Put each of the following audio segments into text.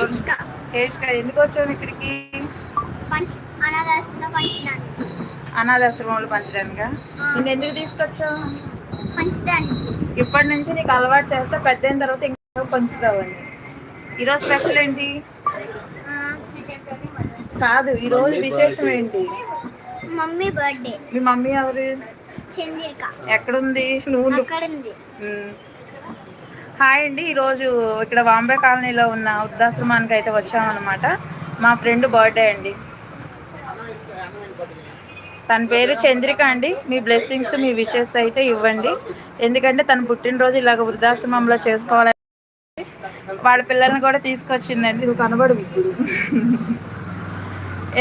ఏష్క ఏష్క ఎందుకు వచ్చావు ఇక్కడికి? పంచ్ అనాథాశ్రమంలో పంచడానికి. అనాథాశ్రమంలో పంచడానికా? నేను ఎందుకు తీసుకొచ్చావు? పంచడానికి. ఇప్పటి నుంచి నీకు అలవాటు చేస్తే పెద్ద అయిన తర్వాత ఇంకా పంచుతావని ఈరోజు స్పెషల్ ఏంటి? చికెన్ కర్రీ మటన్ కాదు ఈరోజు విశేషం ఏంటి? Mummy birthday. మీ మమ్మీ ఎవరు? చంద్రిక. ఎక్కడుంది? నువ్వు. అక్కడ ఉంది. హాయ్ అండి. ఈరోజు ఇక్కడ వాంబే కాలనీలో ఉన్న వృద్ధాశ్రమానికి అయితే వచ్చామన్నమాట మా ఫ్రెండ్ బర్త్డే అండి. తన పేరు చంద్రిక అండి. మీ బ్లెస్సింగ్స్ మీ విషెస్ అయితే ఇవ్వండి. ఎందుకంటే తన పుట్టినరోజు ఇలాగ వృద్ధాశ్రమంలో చేసుకోవాలని వాళ్ళ పిల్లల్ని కూడా తీసుకొచ్చిందండి. కనబడు.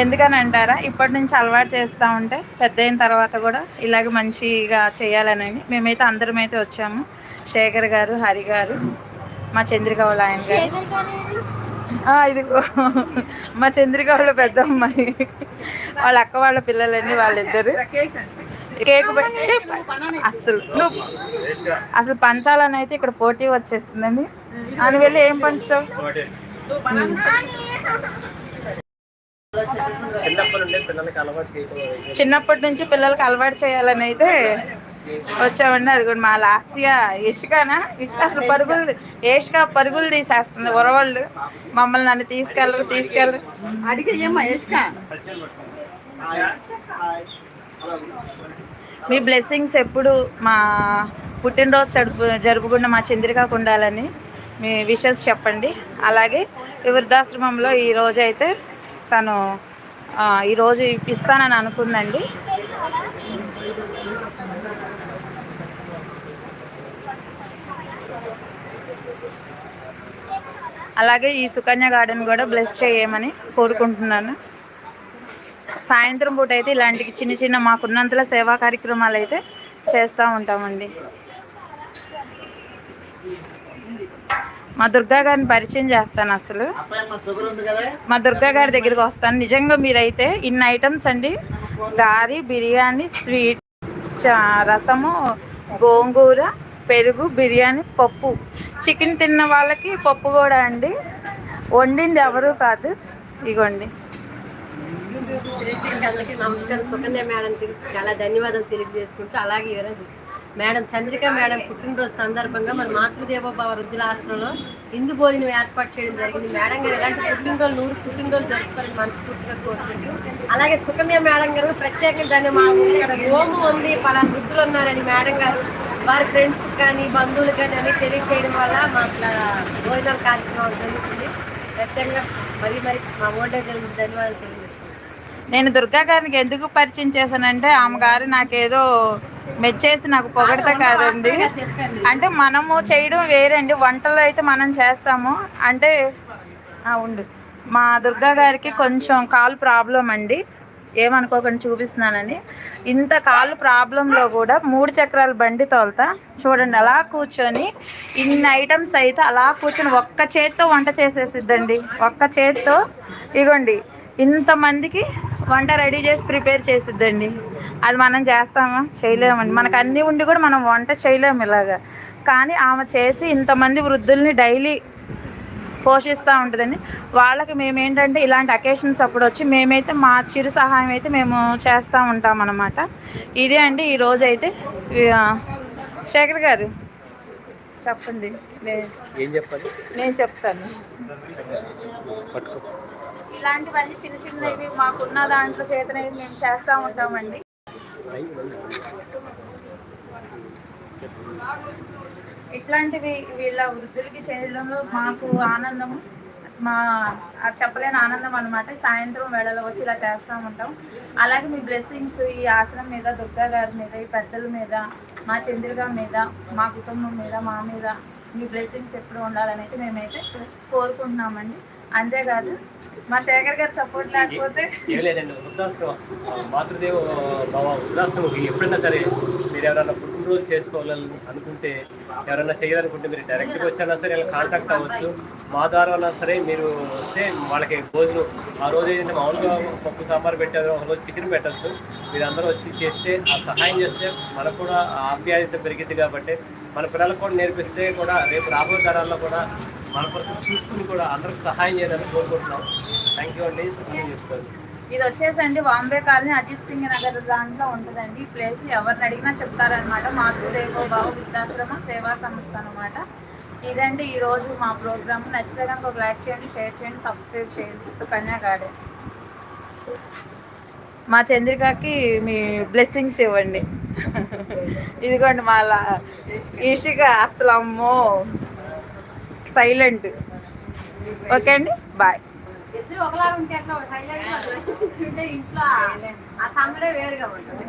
ఎందుకని అంటారా ఇప్పటి నుంచి అలవాటు చేస్తూ ఉంటే పెద్ద అయిన తర్వాత కూడా ఇలాగ మంచిగా చేయాలని మేమైతే అందరం అయితే వచ్చాము. శేఖర్ గారు హరి గారు మా చంద్రిక వాళ్ళ ఆయన గారు. ఇదిగో. మా చంద్రిక వాళ్ళ పెద్ద అమ్మాయి వాళ్ళ అక్క వాళ్ళ పిల్లలండి వాళ్ళిద్దరు. కేక్ పెట్టి అసలు నువ్వు అసలు పంచాలని అయితే ఇక్కడ పోటీ వచ్చేస్తుందండి. అని వెళ్ళి ఏం పంచుతావు? చిన్నప్పటి నుంచి పిల్లలకి అలవాటు చేయాలని అయితే వచ్చామండి. అది కూడా మా లాస్య ఇష్కానా ఇష్క అసలు పరుగులు ఏష్క పరుగులు తీసేస్తుంది? ఉరవాళ్ళు. మమ్మల్ని నన్ను తీసుకెళ్ళరు తీసుకెళ్ళరు. అడిగి ఏమ్మా ఇష్క మీ బ్లెస్సింగ్స్ ఎప్పుడు మా పుట్టినరోజు జరుపు జరుపుకున్న మా చంద్రికకు ఉండాలని మీ విషెస్ చెప్పండి. అలాగే ఈ వృద్ధాశ్రమంలో ఈ రోజు అయితే తను ఈరోజు ఇప్పిస్తానని అనుకుందండి. అలాగే ఈ సుకన్య గార్డెన్ కూడా బ్లెస్ చేయమని కోరుకుంటున్నాను. సాయంత్రం పూట అయితే ఇలాంటి చిన్న చిన్న మాకున్నంతలో సేవా కార్యక్రమాలు అయితే చేస్తూ ఉంటామండి. మా దుర్గా గారిని పరిచయం చేస్తాను అసలు. మా దుర్గా గారి దగ్గరికి వస్తాను. నిజంగా మీరైతే ఇన్ని ఐటమ్స్ అండి. గారి బిర్యానీ స్వీట్ రసము గోంగూర పెరుగు బిర్యానీ పప్పు. చికెన్ తిన్న వాళ్ళకి పప్పు కూడా అండి. వండింది ఎవరు కాదు. ఇగోండి. అందరికీ నమస్కారం. సుకన్య మేడంకి చాలా ధన్యవాదాలు తెలియజేసుకుంటూ అలాగే ఈరోజు మేడం చంద్రిక మేడం పుట్టినరోజు సందర్భంగా మన మాతృదేవోభావ వృద్ధుల ఆశ్రమంలో ఇందు భోజనం ఏర్పాటు చేయడం జరిగింది. మేడం గారు ఇలాంటి పుట్టినరోజు నూరు పుట్టినరోజు జరుపుకోవాలని మనస్ఫూర్తిగా కోరుకుంటూ అలాగే సుకన్య మేడం గారు ప్రత్యేకంగా దాన్ని మా ఇక్కడ హోమం ఉంది పలానా వృద్ధులు ఉన్నారని మేడం గారు వారి ఫ్రెండ్స్ కానీ బంధువులు కానీ అన్ని తెలియజేయడం వల్ల మా ఇట్లా భోజనాల కార్యక్రమం జరుగుతుంది. ప్రత్యేకంగా మరీ మరి మా ఓల్డేజ్ ధన్యవాదాలు తెలియజేసుకుంటాం నేను దుర్గా గారికి ఎందుకు పరిచయం చేశానంటే ఆమె గారు నాకేదో మెచ్చేసి నాకు పొగడత కాదండి. అంటే మనము చేయడం వేరండి వంటలు అయితే మనం చేస్తాము. అంటే ఉండు. మా దుర్గా గారికి కొంచెం కాలు ప్రాబ్లం అండి. ఏమనుకోకుండా చూపిస్తున్నానని ఇంత కాలు ప్రాబ్లంలో కూడా మూడు చక్రాల బండి తోలుతా. చూడండి అలా కూర్చొని ఇన్ని ఐటమ్స్ అయితే అలా కూర్చొని ఒక్క చేత్తో వంట చేసేసిద్దండి. ఒక్క చేత్తో. ఇగోండి ఇంతమందికి వంట రెడీ చేసి ప్రిపేర్ చేసిద్దండి. అది మనం చేస్తామా? చేయలేమండి. మనకు అన్నీ ఉండి కూడా మనం వంట చేయలేము ఇలాగా. కానీ ఆమె చేసి ఇంతమంది వృద్ధుల్ని డైలీ పోషిస్తూ ఉంటుందండి. వాళ్ళకి మేము ఏంటంటే ఇలాంటి అకేషన్స్ అప్పుడు వచ్చి మేమైతే మా చిరు సహాయం అయితే మేము చేస్తూ ఉంటాం అన్నమాట. ఇదే అండి ఈరోజు అయితే శేఖర్ గారు చెప్పండి. ఏం చెప్పాలి? నేను చెప్తాను. ఇలాంటివన్నీ చిన్న చిన్నవి మాకున్న దాంట్లో చేతనైతే మేము చేస్తూ ఉంటామండి. ఇట్లాంటివి వీళ్ళ వృద్ధులకి చేయడంలో మాకు ఆనందము. మా చెప్పలేని ఆనందం అనమాట సాయంత్రం వేళలో వచ్చి ఇలా చేస్తూ ఉంటాం. అలాగే మీ బ్లెస్సింగ్స్ ఈ ఆశ్రమం మీద దుర్గా గారి మీద ఈ పెద్దల మీద మా చంద్రిక మీద మా కుటుంబం మీద మా మీద మీ బ్లెస్సింగ్స్ ఎప్పుడు ఉండాలని అయితే మేమైతే కోరుకుంటున్నామండి. అంతేకాదు మా శేఖర్ గారి సపోర్ట్ లేకపోతే ఏం లేదండి వృద్ధాశ్రమం మాతృదేవ వృద్ధాశ్రమం ఎప్పుడైనా సరే మీరు ఎవరైనా ఇంప్రూవ్ చేసుకోవాలని అనుకుంటే ఎవరైనా చేయాలనుకుంటే మీరు డైరెక్ట్గా వచ్చినా సరే ఇలా కాంటాక్ట్ అవ్వచ్చు. మా ద్వారా అయినా సరే మీరు వస్తే వాళ్ళకి భోజనం ఆ రోజు ఏంటంటే మామూలుగా పప్పు సాంబార్ పెట్టారు ఒక రోజు చికెన్ పెట్టచ్చు. మీరు అందరూ వచ్చి చేస్తే ఆ సహాయం చేస్తే మనకు కూడా ఆప్యాయత పెరిగింది కాబట్టి మన పిల్లలకు కూడా నేర్పిస్తే కూడా రేపు రాబోయే తరాల్లో కూడా మన పరిస్థితి చూసుకుని కూడా అందరికి సహాయం చేయాలని కోరుకుంటున్నాం. థ్యాంక్ యూ అండి. చెప్తాను. ఇది వచ్చేసండి బాంబే కాలనీ అజిత్ సింగ్ నగర్ దాంట్లో ఉంటుందండి. ఈ ప్లేస్ ఎవరిని అడిగినా చెప్తారనమాట మాతృదేవో భావ వృద్ధాశ్రమ సేవా సంస్థ అనమాట ఇదండి ఈరోజు మా ప్రోగ్రామ్ నచ్చితే కనుక ఒక లైక్ చేయండి షేర్ చేయండి సబ్స్క్రైబ్ చేయండి. సుకన్య గార్డెన్ మా చంద్రికకి మీ బ్లెస్సింగ్స్ ఇవ్వండి. ఇదిగోండి మా ఈషిక అసలు అమ్మో. సైలెంట్ ఓకే అండి. బాయ్ ఇద్దరు ఒకలాగా ఉంటే అట్లా హైలైట్ ఇంట్లో ఆ సందడే వేరుగా ఉంటుంది.